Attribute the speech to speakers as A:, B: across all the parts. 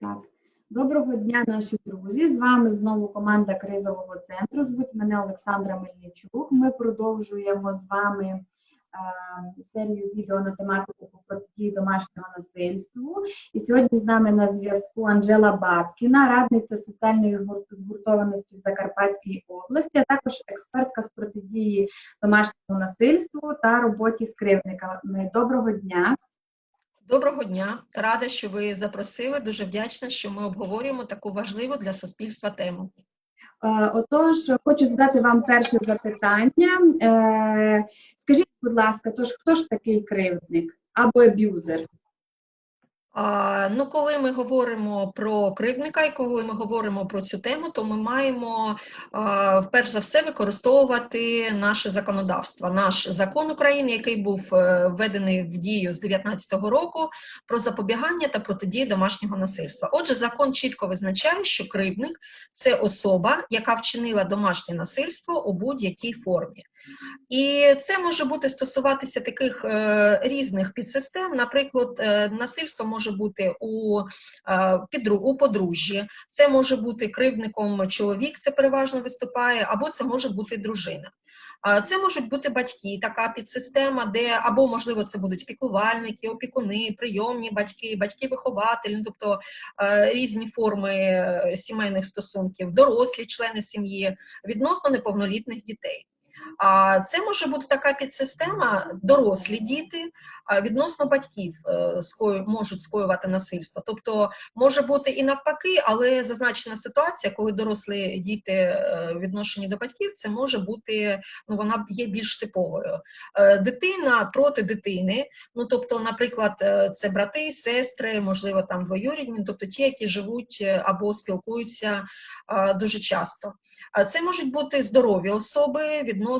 A: Так. Доброго дня, наші друзі. З вами знову команда кризового центру. Звуть мене Олександра Мельничук. Ми продовжуємо з вами е, серію відео на тематику протидії домашнього насильству. І сьогодні з нами на зв'язку Анжела Бабкіна, радниця соціальної згуртованості в Закарпатській області, а також експертка з протидії домашньому насильству та роботі з кривдниками. Доброго дня.
B: Доброго дня, рада, що ви запросили. Дуже вдячна, що ми обговорюємо таку важливу для суспільства тему.
A: Е, Отож, хочу задати вам перше запитання. Е, Скажіть, будь ласка, тож хто ж такий кривдник або аб'юзер?
B: Ну, коли ми говоримо про кривдника і коли ми говоримо про цю тему, то ми маємо перш за все використовувати наше законодавство. Наш закон України, який був е, введений в дію з 2019 року, про запобігання та протидію домашнього насильства. Отже, закон чітко визначає, що кривдник це особа, яка вчинила домашнє насильство у будь-якій формі. І це може бути стосуватися таких е, різних підсистем. Наприклад, е, насильство може бути у, е, підру, у подружжі, це може бути кривдником чоловік, це переважно виступає, або це може бути дружина. Це можуть бути батьки, така підсистема, де або можливо це будуть піклувальники, опікуни, прийомні батьки, батьки-вихователі, тобто е, різні форми е, сімейних стосунків, дорослі члени сім'ї відносно неповнолітних дітей. Це може бути така підсистема, дорослі діти відносно батьків е, можуть скоювати насильство. Тобто може бути і навпаки, але зазначена ситуація, коли дорослі діти е, відношені до батьків, це може бути, ну вона є більш типовою. Е, Дитина проти дитини, ну тобто, наприклад, це брати, сестри, можливо, там двоюрідні, тобто ті, які живуть або спілкуються дуже часто. Це можуть бути здорові особи відносно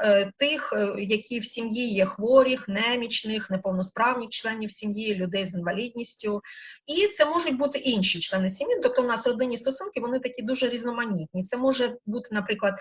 B: е, тих, е, які в сім'ї є хворих, немічних, неповносправних членів сім'ї, людей з інвалідністю. І це можуть бути інші члени сім'ї. Тобто, у нас родинні стосунки вони такі дуже різноманітні. Це може бути, наприклад,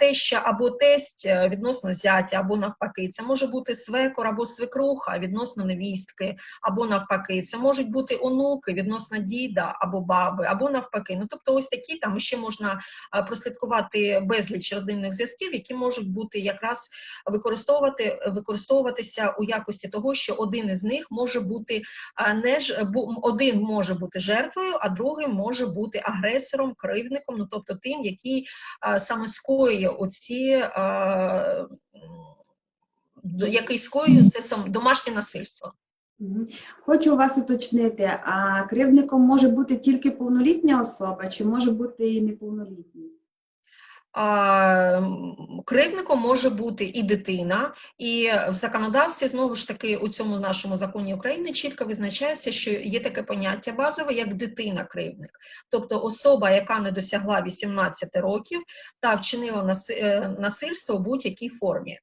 B: теща або тесть е, відносно зятя, або навпаки. Це може бути свекор або свекруха відносно невістки, або навпаки. Це можуть бути онуки відносно діда або баби, або навпаки. Ну тобто, ось такі там ще можна прослідкувати безліч родинних зв'язків, які можуть бути якраз використовувати використовуватися у якості того, що один із них може бути не ж один може бути жертвою, а другий може бути агресором, кривдником, ну тобто тим, який саме скоює оці. Який скоює це сам домашнє насильство.
A: Хочу вас уточнити, а кривдником може бути тільки повнолітня особа, чи може бути і неповнолітній?
B: Кривдником може бути і дитина, і в законодавстві знову ж таки у цьому нашому законі України чітко визначається, що є таке поняття базове як дитина-кривдник, тобто особа, яка не досягла 18 років та вчинила е, насильство у будь-якій формі.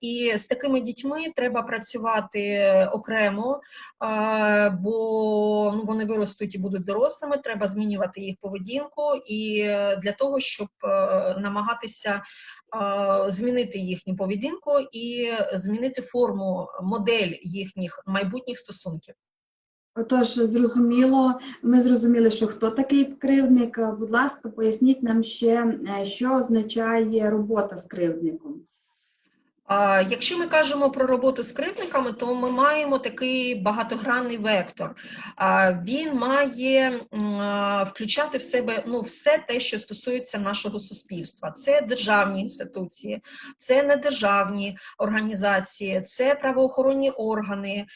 B: І з такими дітьми треба працювати окремо, бо ну, вони виростуть і будуть дорослими. Треба змінювати їх поведінку і е, для того, щоб е, намагатися е, змінити їхню поведінку і змінити форму, модель їхніх майбутніх стосунків.
A: Отож, зрозуміло, ми зрозуміли, що хто такий кривдник. Е, Будь ласка, поясніть нам ще, е, що означає робота з кривдником.
B: Якщо ми кажемо про роботу з кривдниками, то ми маємо такий багатогранний вектор. Він має включати в себе ну, все те, що стосується нашого суспільства. Це державні інституції, це недержавні організації, це правоохоронні органи.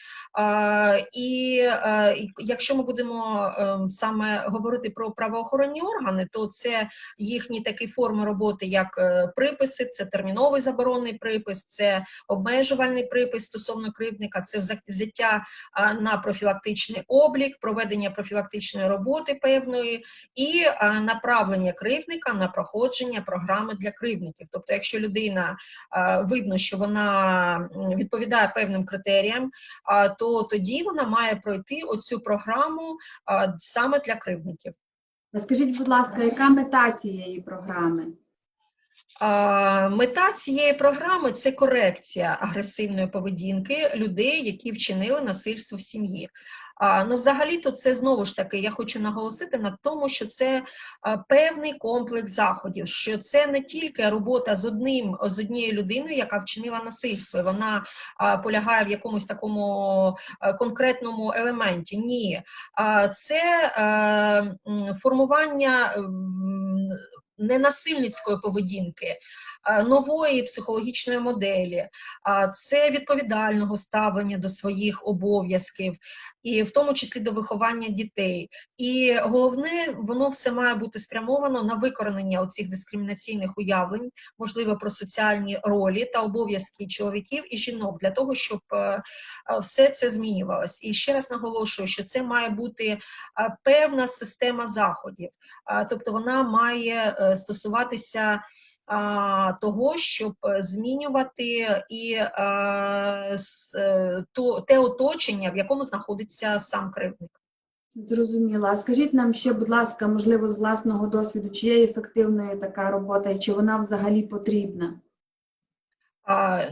B: І е, якщо ми будемо ем, саме говорити про правоохоронні органи, то це їхні такі форми роботи, як е, приписи, це терміновий заборонний припис, це обмежувальний припис стосовно кривдника, це взя- взяття на профілактичний облік, проведення профілактичної роботи певної і направлення кривдника на проходження програми для кривдників. Тобто, якщо людина видно, що вона відповідає певним критеріям, то тоді вона має пройти оцю програму саме для кривдників.
A: Скажіть, будь ласка, яка мета цієї програми?
B: Мета цієї програми це корекція агресивної поведінки людей, які вчинили насильство в сім'ї. Ну, взагалі-то це знову ж таки, я хочу наголосити на тому, що це певний комплекс заходів, що це не тільки робота з одним з однією людиною, яка вчинила насильство, і вона полягає в якомусь такому конкретному елементі. Ні, це е, формування. Ненасильницької поведінки, нової психологічної моделі, це відповідального ставлення до своїх обов'язків, і в тому числі до виховання дітей. І головне, воно все має бути спрямовано на викоренення оцих дискримінаційних уявлень, можливо, про соціальні ролі та обов'язки чоловіків і жінок для того, щоб е, е, все це змінювалось. І ще раз наголошую, що це має бути е, певна система заходів, Е, тобто вона має е, стосуватися. Того, щоб е, змінювати і е, е, те оточення, в якому знаходиться сам кривдник.
A: Зрозуміла. А скажіть нам ще, будь ласка, можливо, з власного досвіду, чи є ефективною така робота і чи вона взагалі потрібна?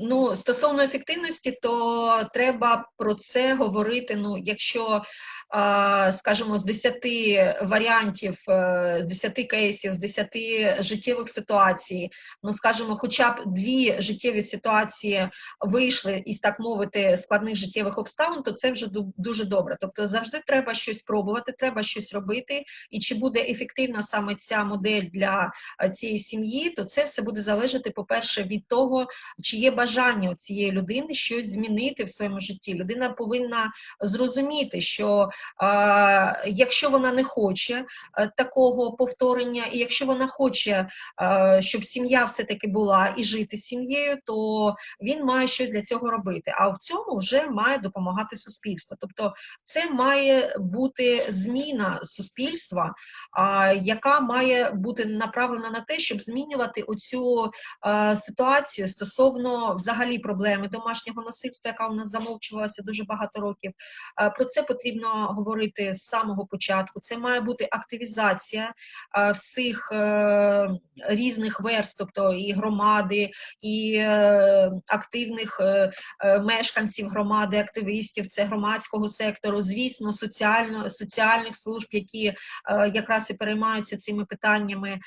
B: Ну, стосовно ефективності, то треба про це говорити. Ну, якщо, скажімо, з 10 варіантів, е, з 10 кейсів, з 10 життєвих ситуацій, ну, скажімо, хоча б дві життєві ситуації вийшли із, так мовити, складних життєвих обставин, то це вже дуже добре. Тобто завжди треба щось пробувати, треба щось робити. І чи буде ефективна саме ця модель для е, цієї сім'ї, то це все буде залежати, по-перше, від того, чи є бажання у цієї людини щось змінити в своєму житті. Людина повинна зрозуміти, що якщо вона не хоче е, такого повторення, і якщо вона хоче, е, щоб сім'я все-таки була і жити сім'єю, то він має щось для цього робити. А в цьому вже має допомагати суспільство. Тобто, це має бути зміна суспільства, яка має бути направлена на те, щоб змінювати оцю е, ситуацію стосовно взагалі проблеми домашнього насильства, яка у нас замовчувалася дуже багато років. Про це потрібно говорити з самого початку. Це має бути активізація е, всіх е, різних верст, тобто і громади, і е, активних мешканців громади, активістів, це громадського сектору, звісно, соціально, соціальних служб, які якраз і переймаються цими питаннями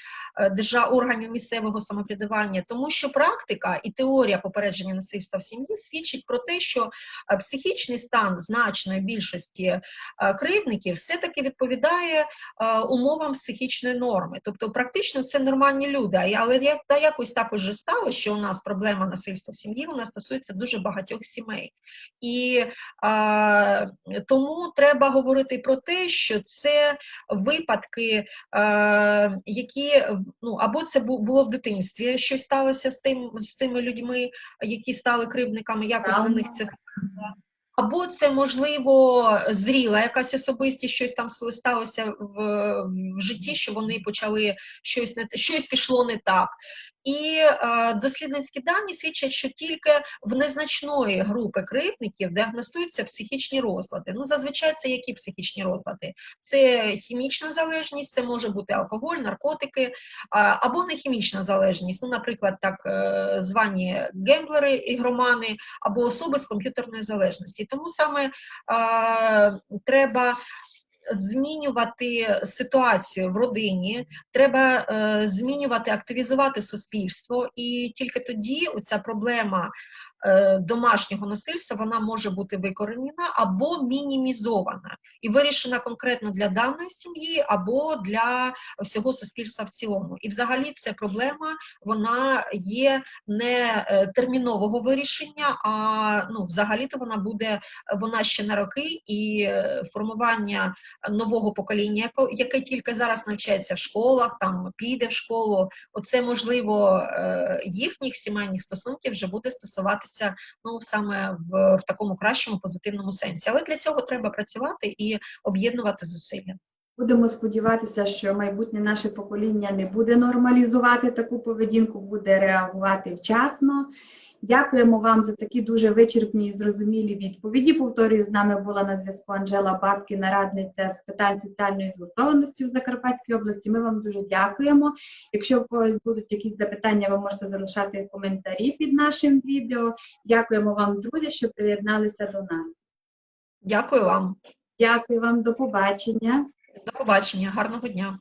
B: держав органів місцевого самоврядування, тому що практика і теорія попередження насильства в сім'ї свідчить про те, що психічний стан значної більшості кривдників все-таки відповідає е, умовам психічної норми. Тобто, практично це нормальні люди. Але як та якось так уже стало, що у нас проблема насильства в сім'ї вона стосується дуже багатьох сімей. І е, тому треба говорити про те, що це випадки, е, які ну або це було в дитинстві, щось сталося з тим з цими людьми, які стали кривдниками, якось на них це впливало. Або це можливо зріла якась особистість, щось там сталося в, в житті, що вони почали щось не щось пішло не так. І е, дослідницькі дані свідчать, що тільки в незначної групи кривдників діагностуються психічні розлади. Ну, зазвичай це які психічні розлади? Це хімічна залежність, це може бути алкоголь, наркотики, а, або не хімічна залежність. Ну, наприклад, так е, звані гемблери, ігромани, або особи з комп'ютерною залежністю. І Тому саме е, треба змінювати ситуацію в родині, треба е, змінювати, активізувати суспільство, і тільки тоді оця проблема домашнього насильства вона може бути викоренена або мінімізована і вирішена конкретно для даної сім'ї або для всього суспільства в цілому. І взагалі ця проблема вона є не е, термінового вирішення, а ну, взагалі-то вона буде вона ще на роки і е, формування нового покоління, яке тільки зараз навчається в школах, там піде в школу. Оце можливо е, їхніх сімейних стосунків вже буде стосуватися ну саме в, в такому кращому позитивному сенсі. Але для цього треба працювати і об'єднувати зусилля.
A: Будемо сподіватися, що майбутнє наше покоління не буде нормалізувати таку поведінку, буде реагувати вчасно. Дякуємо вам за такі дуже вичерпні і зрозумілі відповіді. Повторюю, з нами була на зв'язку Анжела Бабкіна, радниця з питань соціальної згуртованості в Закарпатській області. Ми вам дуже дякуємо. Якщо у когось будуть якісь запитання, ви можете залишати коментарі під нашим відео. Дякуємо вам, друзі, що приєдналися до нас.
B: Дякую вам.
A: Дякую вам, до побачення.
B: До побачення. Гарного дня.